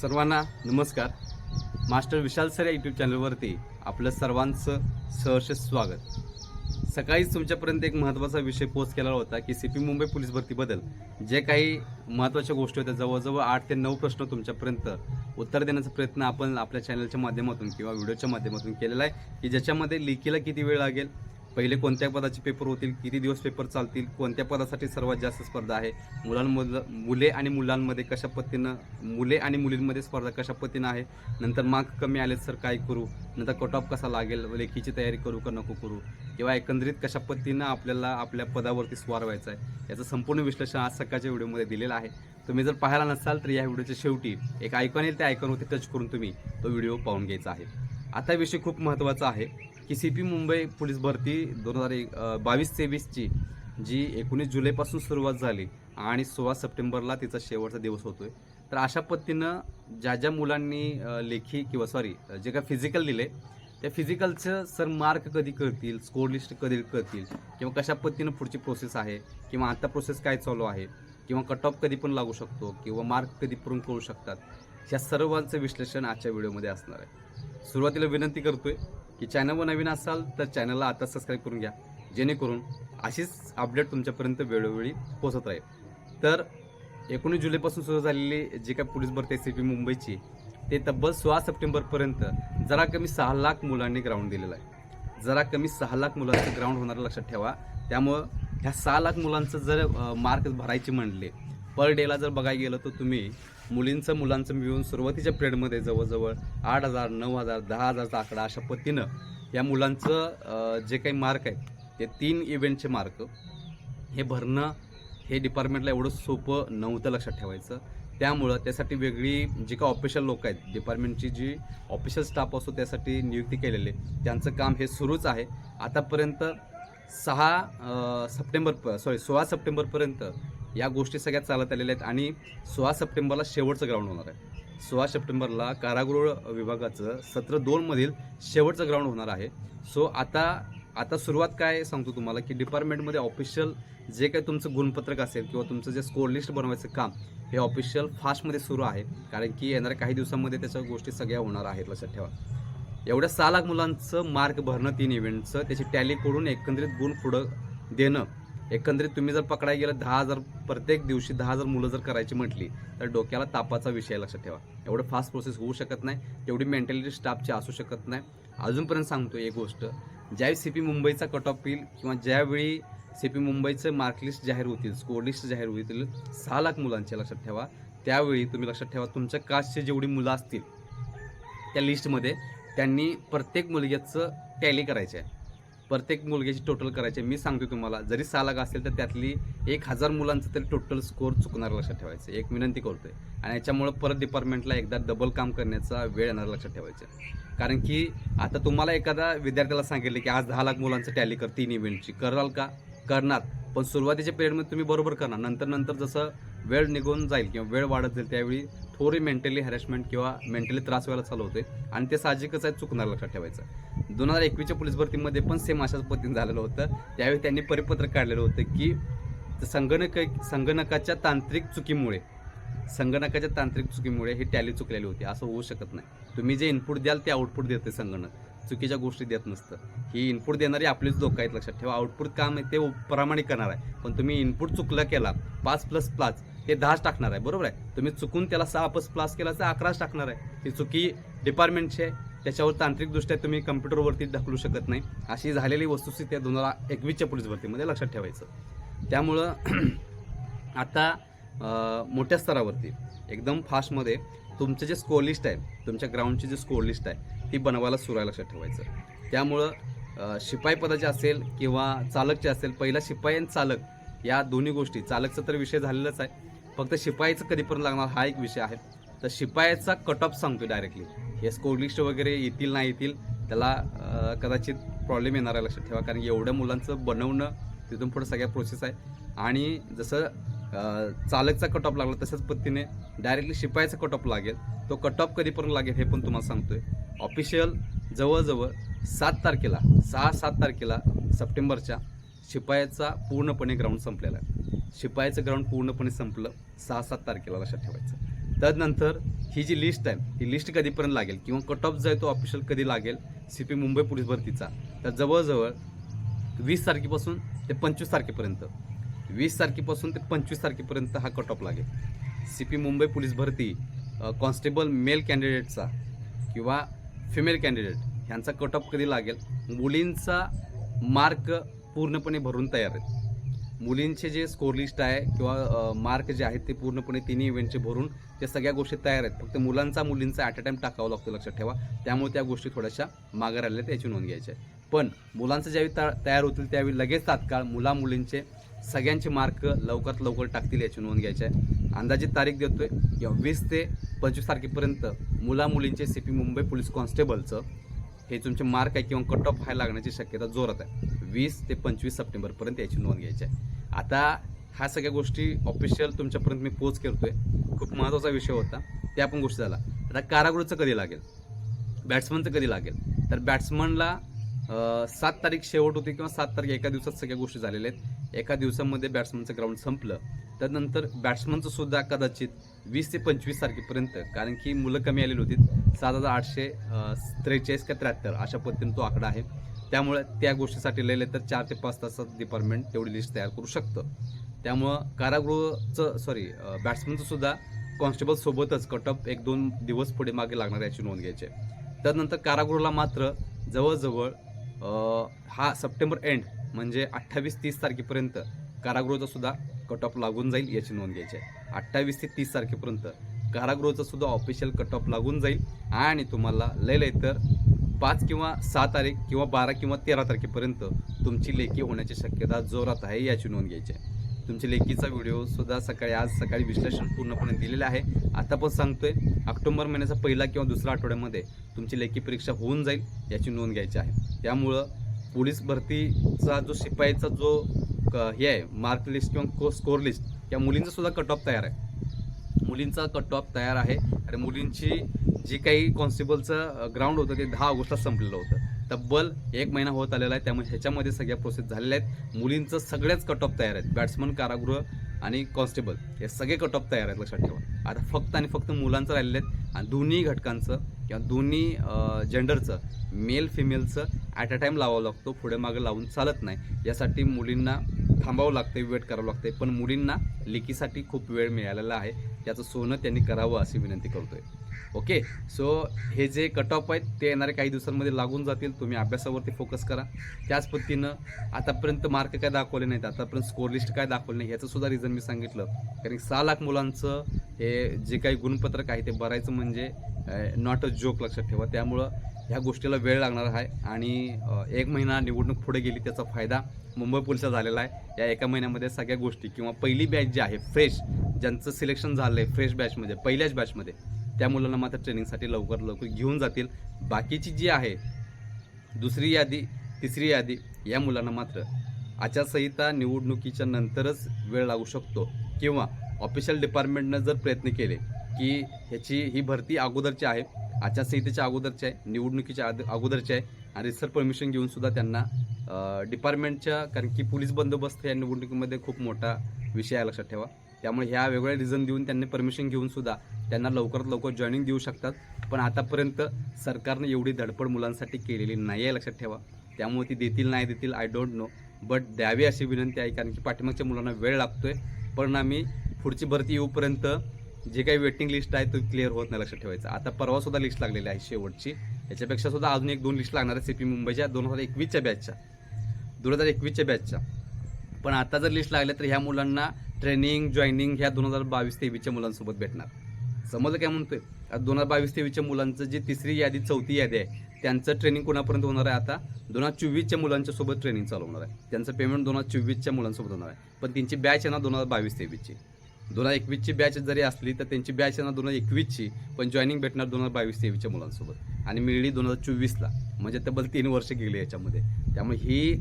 सर्वांना नमस्कार. Master Vishal sir या यूट्यूब चॅनलवरती आपलं सर्वांचं सहर्ष स्वागत. सकाळीच तुमच्यापर्यंत एक महत्त्वाचा विषय पोस्ट केलेला होता की सी पी मुंबई पोलीस भरतीबद्दल. जे काही महत्त्वाच्या गोष्टी होत्या जवळजवळ आठ ते नऊ प्रश्न तुमच्यापर्यंत उत्तर देण्याचा प्रयत्न आपण आपल्या चॅनलच्या माध्यमातून किंवा व्हिडिओच्या माध्यमातून केलेला आहे की ज्याच्यामध्ये लिखीला किती वेळ लागेल पहिले कोणत्या पदाचे पेपर होतील किती दिवस पेपर चालतील कोणत्या पदासाठी सर्वात जास्त स्पर्धा आहे मुलांमधलं मुले आणि मुलांमध्ये कशा पद्धतीनं मुले आणि मुलींमध्ये स्पर्धा कशा पद्धतीनं आहे नंतर मार्क कमी आले सर काय करू नंतर कट ऑफ कसा लागेल लेखीची तयारी करू का नको करू किंवा एकंदरीत कशा पद्धतीनं आपल्याला आपल्या पदावरती स्वार व्हायचा आहे याचं संपूर्ण विश्लेषण आज सकाळच्या व्हिडिओमध्ये दिलेलं आहे. तुम्ही जर पाहायला नसाल तर या व्हिडिओच्या शेवटी एक आयकॉन येईल त्या आयकॉनवरती टच करून तुम्ही तो व्हिडिओ पाहून घ्यायचा आहे. आता विषय खूप महत्त्वाचा आहे. की सी पी मुंबई पोलीस भरती दोन हजार एक बावीस तेवीसची जी एकोणीस जुलैपासून सुरुवात झाली आणि सोळा सप्टेंबरला तिचा शेवटचा दिवस होतो आहे तर अशा पद्धतीनं ज्या ज्या मुलांनी लेखी किंवा सॉरी जे काय फिजिकल दिले त्या फिजिकलचं सर मार्क कधी करतील स्कोर लिस्ट कधी करतील किंवा कशा पद्धतीनं पुढची प्रोसेस आहे किंवा आता प्रोसेस काय चालू आहे किंवा कट ऑफ कधी पण लागू शकतो किंवा मार्क कधी पूर्ण करू शकतात ह्या सर्वांचं विश्लेषण आजच्या व्हिडिओमध्ये असणार आहे. सुरुवातीला विनंती करतोय की चॅनलवर नवीन असाल तर चॅनलला आता सबस्क्राईब करून घ्या. जेणेकरून अशीच अपडेट तुमच्यापर्यंत वेळोवेळी पोहोचत राहील. तर एकोणीस जुलैपासून सुरू झालेली जी काय पोलीस भरती एस सी पी मुंबईची ते तब्बल सोळा सप्टेंबरपर्यंत जरा कमी सहा लाख मुलांनी ग्राउंड दिलेलं आहे. जरा कमी सहा लाख मुलांचं ग्राउंड होणार लक्षात ठेवा. त्यामुळं ह्या सहा लाख मुलांचं जर मार्क भरायचे म्हणले पर डेला जर बघायला गेलं तर तुम्ही मुलींचं मुलांचं मिळून सुरुवातीच्या पिरियडमध्ये जवळजवळ आठ हजार नऊ हजार दहा हजारचा आकडा अशा पद्धतीनं या मुलांचं जे काही मार्क आहेत ते तीन इव्हेंटचे मार्क. हे भरणं हे डिपार्टमेंटला एवढं सोपं नव्हतं लक्षात ठेवायचं. त्यामुळं त्यासाठी वेगळी जी काही ऑफिशियल लोक आहेत डिपार्टमेंटची जी ऑफिशियल स्टाफ असतो त्यासाठी नियुक्ती केलेली. त्यांचं काम हे सुरूच आहे. आतापर्यंत सहा सप्टेंबर सॉरी सोळा सप्टेंबरपर्यंत या गोष्टी सगळ्या चालत आलेल्या आहेत आणि सोळा सप्टेंबरला शेवटचं ग्राउंड होणार आहे. सोळा सप्टेंबरला कारागृह विभागाचं सत्र दोनमधील शेवटचं ग्राउंड होणार आहे. सो आता आता सुरुवात काय सांगतो तुम्हाला की डिपार्टमेंटमध्ये ऑफिशियल जे काही तुमचं गुणपत्रक असेल किंवा तुमचं जे स्कोर लिस्ट बनवायचं काम हे ऑफिशियल फास्टमध्ये सुरू आहे. कारण की येणाऱ्या काही दिवसांमध्ये त्याच्या गोष्टी सगळ्या होणार आहेत लक्षात ठेवा. एवढ्या सहा लाख मुलांचं मार्क भरणं तीन इव्हेंटचं त्याची टॅली करून एकंदरीत गुण पुढं देणं एकंदरीत तुम्ही जर पकडायला गेलं दहा हजार प्रत्येक दिवशी दहा हजार मुलं जर करायची म्हटली तर डोक्याला तापाचा विषय लक्षात ठेवा. एवढं फास्ट प्रोसेस होऊ शकत नाही तेवढी मेंटॅलिटी स्टाफची असू शकत नाही. अजूनपर्यंत सांगतो एक गोष्ट ज्यावेळी सी पी मुंबईचा कट ऑफ येईल किंवा ज्यावेळी सी पी मुंबईचं मार्कलिस्ट जाहीर होतील स्कोर लिस्ट जाहीर होतील सहा लाख मुलांचे लक्षात ठेवा. त्यावेळी तुम्ही लक्षात ठेवा तुमच्या कास्टची जेवढी मुलं असतील त्या लिस्टमध्ये त्यांनी प्रत्येक मुलग्याचं टॅली करायचे आहे प्रत्येक मुलग्याची टोटल करायची मी सांगतो तुम्हाला जरी सहा लाख असेल तर त्यातली एक हजार मुलांचं तरी टोटल स्कोर चुकणार लक्षात ठेवायचं. एक विनंती करतोय. आणि याच्यामुळं परत डिपार्टमेंटला एकदा डबल काम करण्याचा वेळ येणार लक्षात ठेवायचं कारण की आता तुम्हाला एखादा विद्यार्थ्याला सांगितलं की आज दहा लाख मुलांचं टॅली कर तीन इव्हेंटची कराल का? करणार. पण सुरुवातीच्या पिरियडमध्ये तुम्ही बरोबर करणार. नंतर नंतर जसं वेळ निघून जाईल किंवा वेळ वाढत जाईल त्यावेळी थोडी मेंटली हॅरेसमेंट किंवा मेंटली त्रास व्हायला चालू होते आणि ते साहजिकच आहे चुकणार लक्षात ठेवायचं. दोन हजार एकवीसच्या पोलीस भरतीमध्ये पण सेम अशाच पद्धतीने झालेलं होतं. त्यावेळी त्यांनी परिपत्रक काढलेलं होतं की संगणक संगणकाच्या तांत्रिक चुकीमुळे संगणकाच्या तांत्रिक चुकीमुळे ही टॅली चुकलेली होती. असं होऊ शकत नाही. तुम्ही जे इनपुट द्याल ते आउटपुट देते संगणक. चुकीच्या गोष्टी देत नसतं. ही इनपुट देणारी आपलीच लोक आहेत लक्षात ठेवा. आउटपुट काम आहे ते प्रामाणिक करणार आहे. पण तुम्ही इनपुट चुकलं केला पाच प्लस पाच हे दहाच टाकणार आहे बरोबर आहे? तुम्ही चुकून त्याला सहा प्लस प्लास केला तर अकराच टाकणार आहे. ही चुकी डिपार्टमेंटची आहे. त्याच्यावर तांत्रिकदृष्ट्या तुम्ही कम्प्युटरवरती ढकलू शकत नाही. अशी झालेली वस्तुस्थिती आहे दोन हजार एकवीसच्या पोलीस भरतीमध्ये लक्षात ठेवायचं. त्यामुळं आता मोठ्या स्तरावरती एकदम फास्टमध्ये तुमचं जे स्कोर लिस्ट आहे तुमच्या ग्राउंडची जी स्कोर लिस्ट आहे ती बनवायला सुरू लक्षात ठेवायचं. त्यामुळं शिपाई पदाचे असेल किंवा चालकचे असेल पहिला शिपाई आणि चालक या दोन्ही गोष्टी चालकचा तर विषय झालेलाच आहे. फक्त शिपाईचं कधीपर्यंत लागणार हा एक विषय आहे. तर शिपायाचा कट ऑफ सांगतो डायरेक्टली हे स्कोर लिस्ट वगैरे येतील नाही येतील त्याला कदाचित प्रॉब्लेम येणार आहे लक्षात ठेवा. कारण एवढ्या मुलांचं बनवणं तिथून पुढे सगळ्या प्रोसेस आहे. आणि जसं चालकचा कट ऑफ लागला तशाच पद्धतीने डायरेक्टली शिपायाचा कट ऑफ लागेल. तो कट ऑफ कधीपर्यंत लागेल हे पण तुम्हाला सांगतो आहे ऑफिशियल जवळजवळ सात तारखेला सहा सात तारखेला सप्टेंबरच्या शिपायाचा पूर्णपणे ग्राउंड संपलेला आहे. शिपायाचं ग्राउंड पूर्णपणे संपलं. सहा सात तारखेला लक्षात ठेवायचं. त्यानंतर ही जी लिस्ट आहे ही लिस्ट कधीपर्यंत लागेल? किंवा कट ऑफ जो आहे तो ऑफिशियल कधी लागेल? सी पी मुंबई पोलीस भरतीचा. तर जवळजवळ वीस तारखेपासून ते पंचवीस तारखेपर्यंत. वीस तारखेपासून ते पंचवीस तारखेपर्यंत हा कट ऑफ लागेल. सी पी मुंबई पोलीस भरती कॉन्स्टेबल मेल कॅन्डिडेटचा किंवा फिमेल कॅन्डिडेट ह्यांचा कट ऑफ कधी लागेल? मुलींचा मार्क पूर्णपणे भरून तयार आहेत. मुलींचे जे स्कोर लिस्ट आहे किंवा मार्क जे आहेत ते पूर्णपणे तिन्ही इव्हेंटचे भरून ते सगळ्या गोष्टी तयार आहेत. फक्त मुलांचा मुलींचा ॲट अ टाईम टाकावं लागतो लक्षात ठेवा. त्यामुळे त्या गोष्टी थोड्याशा मागे राहिल्या त्याची नोंद घ्यायची आहे. पण मुलांचं ज्यावेळी ता तयार होतील त्यावेळी लगेच तात्काळ मुला मुलींचे सगळ्यांचे मार्क लवकरात लवकर टाकतील याची नोंद घ्यायची आहे. अंदाजित तारीख देतोय किंवा वीस ते पंचवीस तारखेपर्यंत मुला मुलींचे सी पी मुंबई पोलीस कॉन्स्टेबलचं हे तुमचे मार्क आहे किंवा कट ऑफ व्हायला लागण्याची शक्यता जोरात आहे. वीस ते पंचवीस सप्टेंबरपर्यंत याची नोंद घ्यायची आहे. आता ह्या सगळ्या गोष्टी ऑफिशियल तुमच्यापर्यंत मी पोच करतोय. खूप महत्त्वाचा विषय होता. त्या पण गोष्टी झाला आता कारागृहाचं कधी लागेल? बॅट्समनचं कधी लागेल? तर बॅट्समनला सात तारीख शेवट होती किंवा सात तारीख एका दिवसात सगळ्या गोष्टी झालेल्या आहेत. एका दिवसामध्ये बॅट्समनचं ग्राउंड संपलं. त्यानंतर बॅट्समनचं सुद्धा कदाचित वीस ते पंचवीस तारखेपर्यंत कारण की मुलं कमी आलेली होती. सात हजार आठशे त्रेचाळीस का त्र्याहत्तर अशा पद्धतीने तो आकडा आहे. त्यामुळे त्या गोष्टीसाठी लिहिले तर चार ते पाच तासात डिपार्टमेंट तेवढी लिस्ट तयार करू शकतं. त्यामुळं कारागृहचं सॉरी बॅट्समनचं सुद्धा कॉन्स्टेबल सोबतच एक दोन दिवस पुढे मागे लागणार याची नोंद घ्यायची आहे. त्यानंतर कारागृहाला मात्र जवळजवळ हा सप्टेंबर एंड म्हणजे अठ्ठावीस तीस तारखेपर्यंत कारागृहाचा सुद्धा कट ऑफ लागून जाईल याची नोंद घ्यायची आहे. अठ्ठावीस ते तीस तारखेपर्यंत कारागृहाचा सुद्धा ऑफिशियल कट ऑफ लागून जाईल. आणि तुम्हाला लय लय तर पाच किंवा सहा तारीख किंवा बारा किंवा तेरा तारखेपर्यंत तुमची लेखी होण्याची शक्यता जोरात आहे याची नोंद घ्यायची आहे. तुमच्या लेखीचा व्हिडिओसुद्धा सकाळी आज सकाळी विश्लेषण पूर्णपणे दिलेलं आहे. आता पण सांगतोय ऑक्टोबर महिन्याचा पहिला किंवा दुसऱ्या आठवड्यामध्ये तुमची लेखी परीक्षा होऊन जाईल याची नोंद घ्यायची आहे. त्यामुळं पोलीस भरतीचा जो शिपाईचा जो क- हे आहे मार्क लिस्ट किंवा स्कोर लिस्ट या मुलींचा सुद्धा कट ऑफ तयार आहे. मुलींचा कट ऑफ तयार आहे. आणि मुलींची जे काही कॉन्स्टेबलचं ग्राउंड होतं ते दहा ऑगस्टला संपलेलं होतं. तब्बल एक महिना होत आलेला आहे त्यामुळे ह्याच्यामध्ये सगळ्या प्रोसेस झालेल्या आहेत. मुलींचं सगळ्याच कट ऑफ तयार आहेत. बॅट्समन कारागृह आणि कॉन्स्टेबल हे सगळे कट ऑफ तयार आहेत लक्षात ठेवा. आता फक्त आणि फक्त मुलांचं राहिलेलं आहेत आणि दोन्ही घटकांचं किंवा दोन्ही जेंडरचं मेल फिमेलचं ॲट अ टाईम लावावं लागतो पुढे मागे लावून चालत नाही. यासाठी मुलींना थांबावं लागते वेट करावं लागते पण मुलींना लेकीसाठी खूप वेळ मिळालेला आहे. त्याचं सोनं त्यांनी करावं अशी विनंती करतोय. ओके सो हे जे कट ऑफ आहेत ते येणाऱ्या काही दिवसांमध्ये लागून जातील. तुम्ही अभ्यासावरती फोकस करा. त्याच पद्धतीनं आतापर्यंत मार्क काय दाखवले नाहीत. आतापर्यंत स्कोर लिस्ट काय दाखवले नाही ह्याचंसुद्धा रिझन मी सांगितलं. कारण सहा लाख मुलांचं हे जे काही गुणपत्रक आहे ते भरायचं म्हणजे नॉट अ जोक लक्षात ठेवा. त्यामुळं ह्या गोष्टीला वेळ लागणार आहे. आणि एक महिना निवडणूक पुढे गेली त्याचा फायदा मुंबई पोलिसात झालेला आहे. या एका महिन्यामध्ये सगळ्या गोष्टी किंवा पहिली बॅच जी आहे फ्रेश ज्यांचं सिलेक्शन झालं आहे फ्रेश बॅचमध्ये पहिल्याच बॅचमध्ये त्या मुलांना मात्र ट्रेनिंगसाठी लवकर लवकर घेऊन जातील. बाकीची जी आहे दुसरी यादी तिसरी यादी या मुलांना मात्र आचारसंहिता निवडणुकीच्या नंतरच वेळ लागू शकतो. किंवा ऑफिशियल डिपार्टमेंटनं जर प्रयत्न केले की ह्याची ही भरती अगोदरची आहे आचारसंहितेच्या अगोदरची आहे निवडणुकीच्या आद- अगोदरची आहे आणि रिसर्च परमिशन घेऊनसुद्धा त्यांना डिपार्टमेंटच्या कारण की पोलीस बंदोबस्त या निवडणुकीमध्ये खूप मोठा विषय आहे लक्षात ठेवा. त्यामुळे ह्या वेगळ्या रिझन देऊन त्यांनी परमिशन घेऊन सुद्धा त्यांना लवकरात लवकर जॉईनिंग देऊ शकतात. पण आतापर्यंत सरकारनं एवढी धडपड मुलांसाठी केलेली नाही आहे लक्षात ठेवा. त्यामुळे ती देतील नाही देतील आय डोंट नो बट द्यावी अशी विनंती आहे कारण की पाठीमागच्या मुलांना वेळ लागतोय. परिणामी पुढची भरती येऊपर्यंत जे काही वेटिंग लिस्ट आहे तो क्लिअर होत नाही लक्षात ठेवायचं. आता परवा सुद्धा लिस्ट लागलेली आहे शेवटची. याच्यापेक्षा सुद्धा अजून एक दोन लिस्ट लागणार आहे सी पी मुंबईच्या दोन हजार एकवीसच्या बॅचच्या दोन हजार एकवीसच्या बॅचच्या पण आता जर लिस्ट लागल्या तर ह्या मुलांना ट्रेनिंग जॉईनिंग ह्या दोन हजार बावीस तेवीसच्या मुलांसोबत भेटणार. समजलं काय म्हणतोय? दोन हजार बावीस तेवीसच्या मुलांचं जी तिसरी यादी चौथी यादी आहे त्यांचं ट्रेनिंग कोणापर्यंत होणार आहे आता? दोन हजार चोवीसच्या मुलांच्या सोबत ट्रेनिंग चालू होणार आहे. त्यांचं पेमेंट दोन हजार चोवीसच्या मुलांसोबत होणार आहे. पण त्यांची बॅच आहे ना दोन हजार बावीस तेवीसची. दोन हजार एकवीसची बॅच जरी असली तर त्यांची बॅच आहे ना दोन हजार एकवीसची पण जॉईनिंग भेटणार दोन हजार बावीस तेवीसच्या मुलांसोबत. आणि मिळली दोन हजार चोवीसला. म्हणजे तब्बल तीन वर्ष गेली याच्यामध्ये. त्यामुळे ही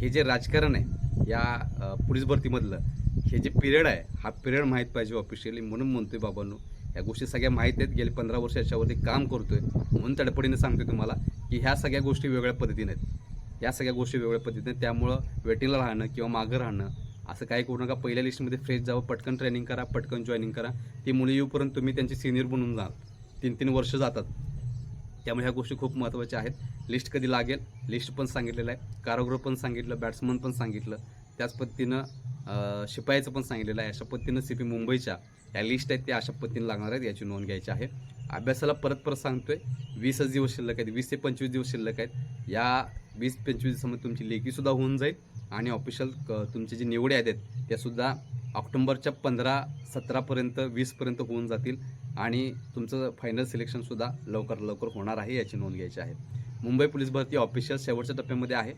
हे जे राजकारण आहे या पोलीस भरतीमधलं हे जे पिरियड आहे हा पिरियड माहीत पाहिजे ऑफिशियली म्हणून म्हणतोय बाबांनो. या गोष्टी सगळ्या माहीत आहेत. गेले पंधरा वर्ष याच्यावरती काम करतोय. म्हणून तडपडीने सांगतोय तुम्हाला की ह्या सगळ्या गोष्टी वेगळ्या पद्धतीने आहेत. या सगळ्या गोष्टी वेगळ्या पद्धतीने त्यामुळं वेटिंगला राहणं किंवा मागं राहणं असं काही करू नका. पहिल्या लिस्टमध्ये फ्रेश जावं पटकन ट्रेनिंग करा पटकन जॉईनिंग करा. ती मुलं येऊपर्यंत तुम्ही त्यांचे सिनियर बनून जाल. तीन तीन वर्ष जातात. त्यामुळे ह्या गोष्टी खूप महत्त्वाच्या आहेत. लिस्ट कधी लागेल? लिस्ट पण सांगितलेलं आहे. कारागृह पण सांगितलं. बॅट्समन पण सांगितलं. त्याच पद्धतीनं शिपायाचं पण सांगितलेलं आहे. अशा पद्धतीनं सी पी मुंबईच्या या लिस्ट आहेत त्या अशा पद्धतीनं लागणार आहेत याची नोंद घ्यायची आहे. अभ्यासाला परत परत सांगतोय वीसच दिवस शिल्लक आहेत वीस ते पंचवीस दिवस शिल्लक आहेत. या वीस पंचवीस दिवसामध्ये तुमची लेखीसुद्धा होऊन जाईल आणि ऑफिशियल तुमचे जे निवडे आहेत त्यासुद्धा ऑक्टोंबरच्या पंधरा सतरापर्यंत वीसपर्यंत होऊन जातील आणि तुमचं फायनल सिलेक्शनसुद्धा लवकर लवकर होणार आहे याची नोंद घ्यायची आहे. मुंबई पोलीस भरती ऑफिशियल शेवटच्या टप्प्यामध्ये आहे.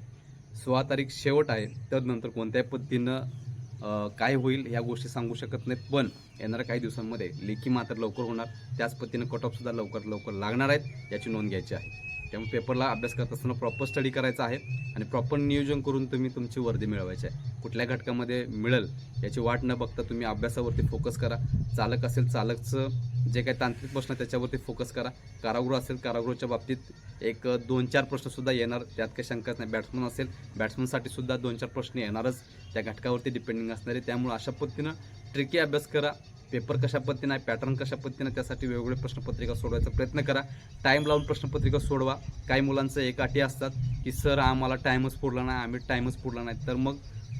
सोळा तारीख शेवट आहे तर नंतर कोणत्याही पद्धतीनं काय होईल ह्या गोष्टी सांगू शकत नाहीत पण येणाऱ्या काही दिवसांमध्ये लेखी मात्र लवकर होणार. त्याच पद्धतीनं कट ऑफसुद्धा लवकर लवकर लागणार आहेत याची नोंद घ्यायची आहे. त्यामुळे पेपरला अभ्यास करत असताना प्रॉपर स्टडी करायचा आहे आणि प्रॉपर नियोजन करून तुम्ही तुमची वर्दी मिळवायची आहे. कुठल्या घटकामध्ये मिळेल याची वाट न बघता तुम्ही अभ्यासावरती फोकस करा. चालक असेल चालकचं जे काही तांत्रिक प्रश्न त्याच्यावरती फोकस करा. कारागृह असेल कारागृहाच्या बाबतीत एक दोन चार प्रश्नसुद्धा येणार. त्यात काही शंकाच नाही. बॅट्समन असेल बॅट्समनसाठी सुद्धा दोन चार प्रश्न येणारच. त्या घटकावरती डिपेंडिंग असणार. आहे त्यामुळे अशा पद्धतीनं ट्रिकी अभ्यास करा. पेपर कशा पद्धतीनं आहे पॅटर्न कशा पद्धतीनं त्यासाठी वेगवेगळे प्रश्नपत्रिका सोडवायचा प्रयत्न करा. टाईम लावून प्रश्नपत्रिका सोडवा. काही मुलांचं एक अटी असतात की सर आम्हाला टाईमच पुरला नाही. आम्ही टाईमच पुरला नाही. तर मग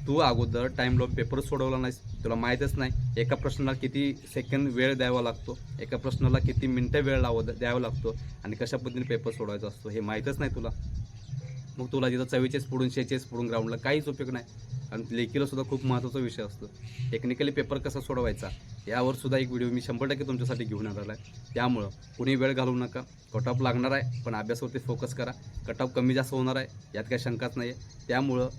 तू अगोदर टाईम लावून पेपर सोडवला नाहीस तुला माहीतच नाही. एका प्रश्नाला किती सेकंद वेळ द्यावा लागतो? एका प्रश्नाला किती मिनटं वेळ लाव द्यावा लागतो? आणि कशा पद्धतीने पेपर सोडवायचा असतो हे माहीतच नाही तुला. मग तुला तिथं चव्वेचाळीस पुढून शेहेचाळीस पुढून ग्राउंडला काहीच उपयोग नाही. आणि लेखीला सुद्धा खूप महत्त्वाचा विषय असतो. टेक्निकली पेपर कसा सोडवायचा यावर सुद्धा एक व्हिडिओ मी शंभर टक्के तुमच्यासाठी घेऊन आलेला आहे. त्यामुळं कुणी वेळ घालवू नका. कट ऑफ लागणार आहे पण अभ्यासावरती फोकस करा. कट ऑफ कमी जास्त होणार आहे यात काही शंकाच नाही आहे त्यामुळं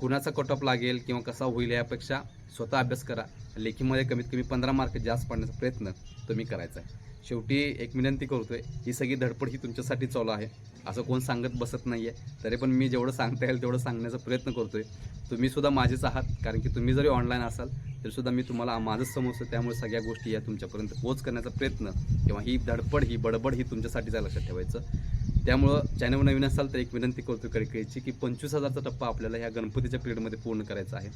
कुणाचा कट ऑफ लागेल किंवा कसा होईल यापेक्षा स्वतः अभ्यास करा. लेखीमध्ये कमीत कमी पंधरा मार्क जास्त पाडण्याचा प्रयत्न तुम्ही करायचा आहे. शेवटी एक विनंती करतो आहे ही सगळी धडपड ही तुमच्यासाठी चालू आहे. असं कोण सांगत बसत नाही आहे तरी पण मी जेवढं सांगता येईल तेवढं सांगण्याचा प्रयत्न करतो आहे तुम्हीसुद्धा माझेच आहात कारण की तुम्ही जरी ऑनलाईन असाल तरीसुद्धा मी तुम्हाला माझंच समजतो. त्यामुळे सगळ्या गोष्टी या तुमच्यापर्यंत पोच करण्याचा प्रयत्न किंवा ही धडपड ही बडबड ही तुमच्यासाठी जायला लक्षात ठेवायचं. त्यामुळं चॅनल नवीन असाल तर एक विनंती करतो कळकळीची की पंचवीस हजारचा टप्पा आपल्याला ह्या गणपतीच्या पिरियडमध्ये पूर्ण करायचा आहे.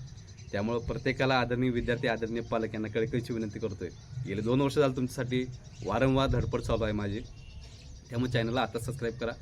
त्यामुळं प्रत्येकाला आदरणीय विद्यार्थी आदरणीय पालक यांना कळकळीची विनंती आहे गेले दोन वर्ष झालं तुमच्यासाठी वारंवार धडपड चालू आहे माझी. त्यामुळे चॅनलला आता सबस्क्राईब करा.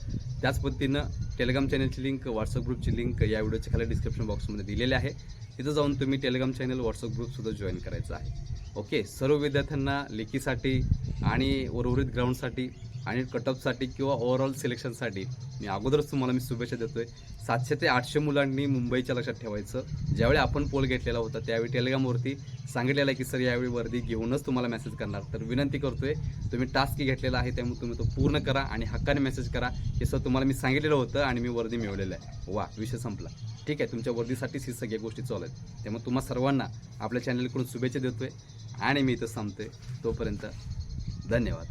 त्याच पद्धतीनं टेलिग्राम चॅनलची लिंक व्हॉट्सअप ग्रुपची लिंक या व्हिडिओच्या खाली डिस्क्रिप्शन बॉक्समध्ये दिलेली आहे. तिथं जाऊन तुम्ही टेलिग्राम चॅनल व्हॉट्सअप ग्रुपसुद्धा जॉईन करायचं आहे. ओके सर्व विद्यार्थ्यांना लेखीसाठी आणि उर्वरित ग्राउंडसाठी आणि कटअपसाठी किंवा ओव्हरऑल सिलेक्शनसाठी मी अगोदरच तुम्हाला मी शुभेच्छा देतोय. सातशे ते आठशे मुलांनी मुंबईच्या लक्षात ठेवायचं. ज्यावेळी आपण पोल घेतलेला होता त्यावेळी टेलिग्रामवरती सांगितलेलं आहे की सर यावेळी वर्दी घेऊनच तुम्हाला मेसेज करणार. तर विनंती करतोय तुम्ही टास्क घेतलेला आहे त्यामुळे तुम्ही तो पूर्ण करा आणि हक्काने मेसेज करा. हे सर तुम्हाला मी सांगितलेलं होतं आणि मी वर्दी मिळवलेलं आहे. वा विषय संपला. ठीक आहे तुमच्या वर्दीसाठीच ही सगळ्या गोष्टी चालू आहेत. त्यामुळे तुम्हा सर्वांना आपल्या चॅनलकडून शुभेच्छा देतोय आणि मी इथं थांबतोय तोपर्यंत धन्यवाद.